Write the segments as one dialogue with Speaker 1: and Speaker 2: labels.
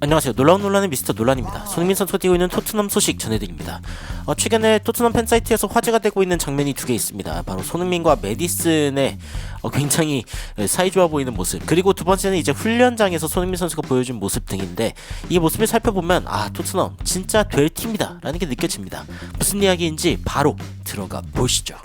Speaker 1: 안녕하세요. 놀라운 논란의 미스터 논란입니다. 손흥민 선수가 뛰고 있는 토트넘 소식 전해드립니다. 어, 최근에 토트넘 팬사이트에서 화제가 되고 있는 장면이 두 개 있습니다. 바로 손흥민과 메디슨의 어, 굉장히 사이좋아 보이는 모습 그리고 두 번째는 이제 훈련장에서 손흥민 선수가 보여준 모습 등인데 이 모습을 살펴보면 아 토트넘 진짜 될 팀이다 라는 게 느껴집니다. 무슨 이야기인지 바로 들어가 보시죠.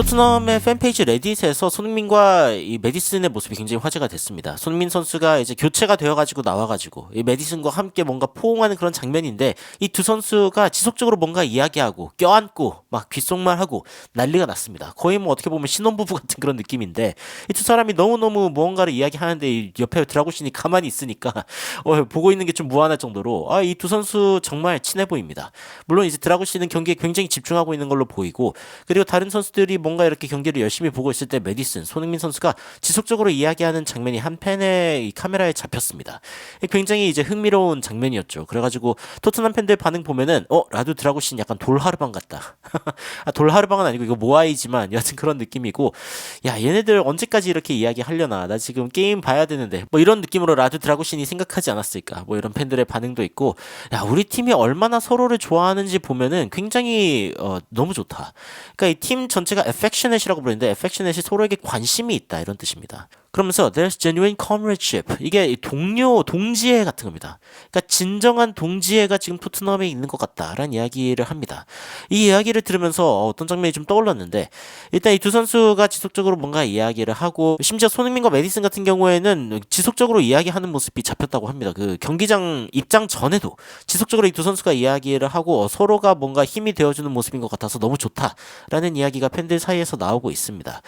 Speaker 1: 토트넘의 팬페이지 레딧에서 손흥민과 이 메디슨의 모습이 굉장히 화제가 됐습니다. 손흥민 선수가 이제 교체가 되어가지고 나와가지고 이 메디슨과 함께 뭔가 포옹하는 그런 장면인데 이 두 선수가 지속적으로 뭔가 이야기하고 껴안고 막 귓속말하고 난리가 났습니다. 거의 뭐 어떻게 보면 신혼부부 같은 그런 느낌인데 이 두 사람이 너무너무 무언가를 이야기하는데 이 옆에 드라고신이 가만히 있으니까 어, 보고 있는 게 좀 무한할 정도로 아, 이 두 선수 정말 친해 보입니다. 물론 이제 드라고신은 경기에 굉장히 집중하고 있는 걸로 보이고 그리고 다른 선수들이 뭔가 이렇게 경기를 열심히 보고 있을 때 메디슨, 손흥민 선수가 지속적으로 이야기하는 장면이 한 팬의 이 카메라에 잡혔습니다. 굉장히 이제 흥미로운 장면이었죠. 그래가지고 토트넘 팬들 반응 보면은 어 라두 드라고신 약간 돌하르방 같다. 아, 돌하르방은 아니고 이거 모아이지만 여하튼 그런 느낌이고 야 얘네들 언제까지 이렇게 이야기하려나 나 지금 게임 봐야 되는데 뭐 이런 느낌으로 라두 드라고신이 생각하지 않았을까 뭐 이런 팬들의 반응도 있고 야 우리 팀이 얼마나 서로를 좋아하는지 보면은 굉장히 어, 너무 좋다. 그러니까 이 팀 전체가 affectionate이라고 부르는데 affectionate이 서로에게 관심이 있다 이런 뜻입니다. 그러면서 there's genuine comradeship 이게 동료 동지애 같은 겁니다. 그러니까 진정한 동지애가 지금 토트넘에 있는 것 같다라는 이야기를 합니다. 이 이야기를 들으면서 어떤 장면이 좀 떠올랐는데 일단 이 두 선수가 지속적으로 뭔가 이야기를 하고 심지어 손흥민과 메디슨 같은 경우에는 지속적으로 이야기하는 모습이 잡혔다고 합니다. 그 경기장 입장 전에도 지속적으로 이 두 선수가 이야기를 하고 서로가 뭔가 힘이 되어주는 모습인 것 같아서 너무 좋다라는 이야기가 팬들 사이에서 나오고 있습니다.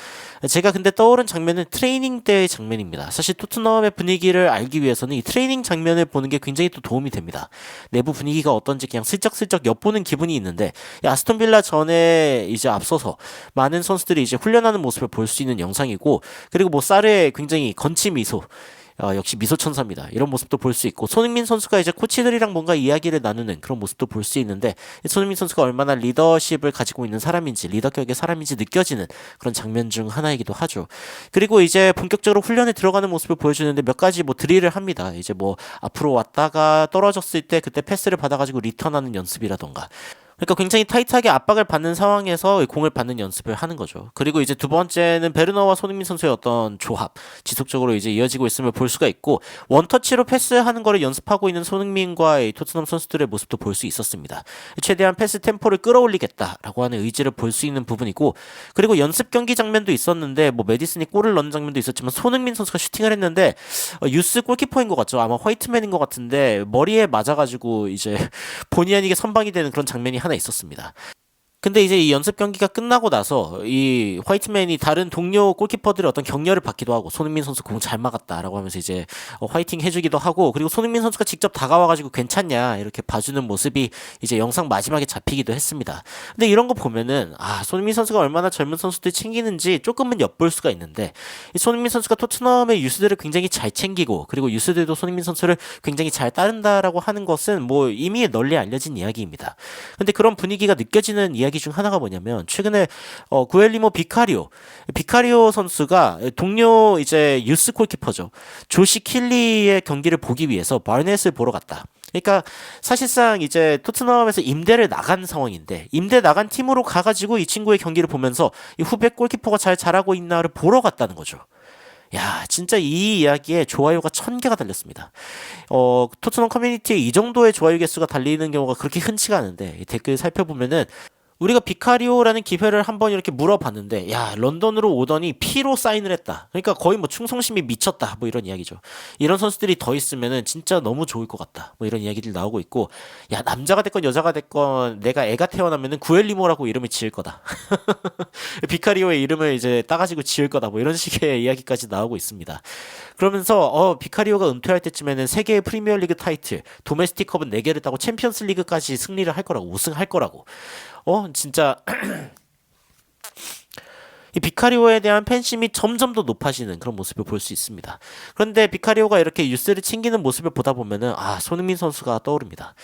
Speaker 1: 제가 근데 떠오른 장면은 트레이닝 때의 장면입니다. 사실 토트넘의 분위기를 알기 위해서는 이 트레이닝 장면을 보는 게 굉장히 또 도움이 됩니다. 내부 분위기가 어떤지 그냥 슬쩍슬쩍 엿보는 기분이 있는데 이 아스톤 빌라 전에 이제 앞서서 많은 선수들이 이제 훈련하는 모습을 볼 수 있는 영상이고 그리고 뭐 쌀의 굉장히 건치 미소 어, 역시 미소천사입니다. 이런 모습도 볼 수 있고 손흥민 선수가 이제 코치들이랑 뭔가 이야기를 나누는 그런 모습도 볼 수 있는데 손흥민 선수가 얼마나 리더십을 가지고 있는 사람인지 리더격의 사람인지 느껴지는 그런 장면 중 하나이기도 하죠. 그리고 이제 본격적으로 훈련에 들어가는 모습을 보여주는데 몇 가지 뭐 드릴을 합니다. 이제 뭐 앞으로 왔다가 떨어졌을 때 그때 패스를 받아가지고 리턴하는 연습이라던가 그러니까 굉장히 타이트하게 압박을 받는 상황에서 공을 받는 연습을 하는 거죠. 그리고 이제 두 번째는 베르너와 손흥민 선수의 어떤 조합 지속적으로 이제 이어지고 있음을 볼 수가 있고 원터치로 패스하는 거를 연습하고 있는 손흥민과 이 토트넘 선수들의 모습도 볼 수 있었습니다. 최대한 패스 템포를 끌어올리겠다라고 하는 의지를 볼 수 있는 부분이고 그리고 연습 경기 장면도 있었는데 뭐 메디슨이 골을 넣는 장면도 있었지만 손흥민 선수가 슈팅을 했는데 어, 유스 골키퍼인 것 같죠. 아마 화이트맨인 것 같은데 머리에 맞아가지고 이제 본의 아니게 선방이 되는 그런 장면이 하나 있었습니다. 근데 이제 이 연습 경기가 끝나고 나서 이 화이트맨이 다른 동료 골키퍼들의 어떤 격려를 받기도 하고 손흥민 선수 공 잘 막았다라고 하면서 이제 어, 화이팅 해주기도 하고 그리고 손흥민 선수가 직접 다가와가지고 괜찮냐 이렇게 봐주는 모습이 이제 영상 마지막에 잡히기도 했습니다. 근데 이런 거 보면은 아 손흥민 선수가 얼마나 젊은 선수들 챙기는지 조금은 엿볼 수가 있는데 이 손흥민 선수가 토트넘의 유스들을 굉장히 잘 챙기고 그리고 유스들도 손흥민 선수를 굉장히 잘 따른다라고 하는 것은 뭐 이미 널리 알려진 이야기입니다. 근데 그런 분위기가 느껴지는 이야기 이야기 중 하나가 뭐냐면 최근에 어, 구엘리모 비카리오 비카리오 선수가 동료 이제 유스 골키퍼죠 조시 킬리의 경기를 보기 위해서 바르넷을 보러 갔다. 그러니까 사실상 이제 토트넘에서 임대를 나간 상황인데 임대 나간 팀으로 가가지고 이 친구의 경기를 보면서 이 후배 골키퍼가 잘 잘하고 있나를 보러 갔다는 거죠. 야, 진짜 이 이야기에 좋아요가 천 개가 달렸습니다. 어, 토트넘 커뮤니티에 이 정도의 좋아요 개수가 달리는 경우가 그렇게 흔치가 않은데 댓글 살펴보면은 우리가 비카리오라는 기회를 한번 이렇게 물어봤는데 야 런던으로 오더니 피로 사인을 했다. 그러니까 거의 뭐 충성심이 미쳤다. 뭐 이런 이야기죠. 이런 선수들이 더 있으면은 진짜 너무 좋을 것 같다. 뭐 이런 이야기들 나오고 있고 야 남자가 됐건 여자가 됐건 내가 애가 태어나면은 구엘리모라고 이름을 지을 거다. 비카리오의 이름을 이제 따가지고 지을 거다. 뭐 이런 식의 이야기까지 나오고 있습니다. 그러면서 어 비카리오가 은퇴할 때쯤에는 세계의 프리미어리그 타이틀, 도메스틱컵은 4개를 따고 챔피언스 리그까지 승리를 할 거라고 우승할 거라고. 어 진짜 이 비카리오에 대한 팬심이 점점 더 높아지는 그런 모습을 볼 수 있습니다. 그런데 비카리오가 이렇게 유스를 챙기는 모습을 보다 보면은 아 손흥민 선수가 떠오릅니다.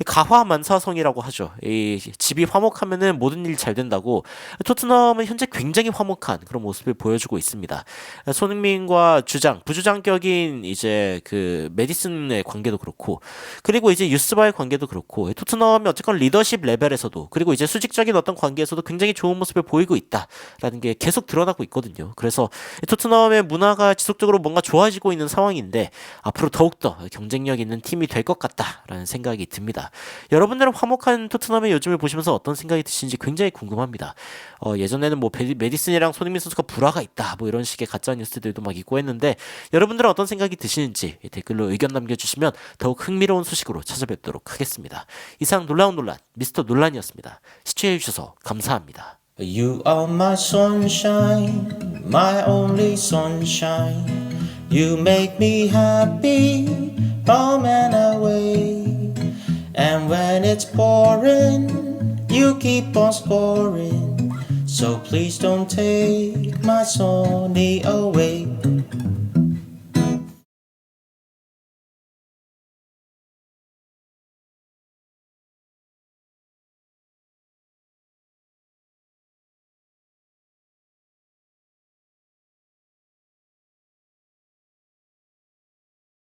Speaker 1: 이 가화만사성이라고 하죠. 이 집이 화목하면은 모든 일잘 된다고 토트넘은 현재 굉장히 화목한 그런 모습을 보여주고 있습니다. 손흥민과 주장, 부주장격인 이제 그 메디슨의 관계도 그렇고 그리고 이제 유스바의 관계도 그렇고 토트넘이 어쨌건 리더십 레벨에서도 그리고 이제 수직적인 어떤 관계에서도 굉장히 좋은 모습을 보이고 있다라는 게 계속 드러나고 있거든요. 그래서 토트넘의 문화가 지속적으로 뭔가 좋아지고 있는 상황인데 앞으로 더욱더 경쟁력 있는 팀이 될 것 같다라는 생각이 듭니다. 여러분들은 화목한 토트넘의 요즘을 보시면서 어떤 생각이 드시는지 굉장히 궁금합니다. 어, 예전에는 뭐 메디슨이랑 손흥민 선수가 불화가 있다 뭐 이런 식의 가짜 뉴스들도 막 있고 했는데 여러분들은 어떤 생각이 드시는지 댓글로 의견 남겨주시면 더욱 흥미로운 소식으로 찾아뵙도록 하겠습니다. 이상 놀라운 논란 미스터 논란이었습니다. 시청해주셔서 감사합니다.
Speaker 2: You are my sunshine, my only sunshine. You make me happy, home and away. And when it's pouring, you keep on scoring. So please don't take my Sony away.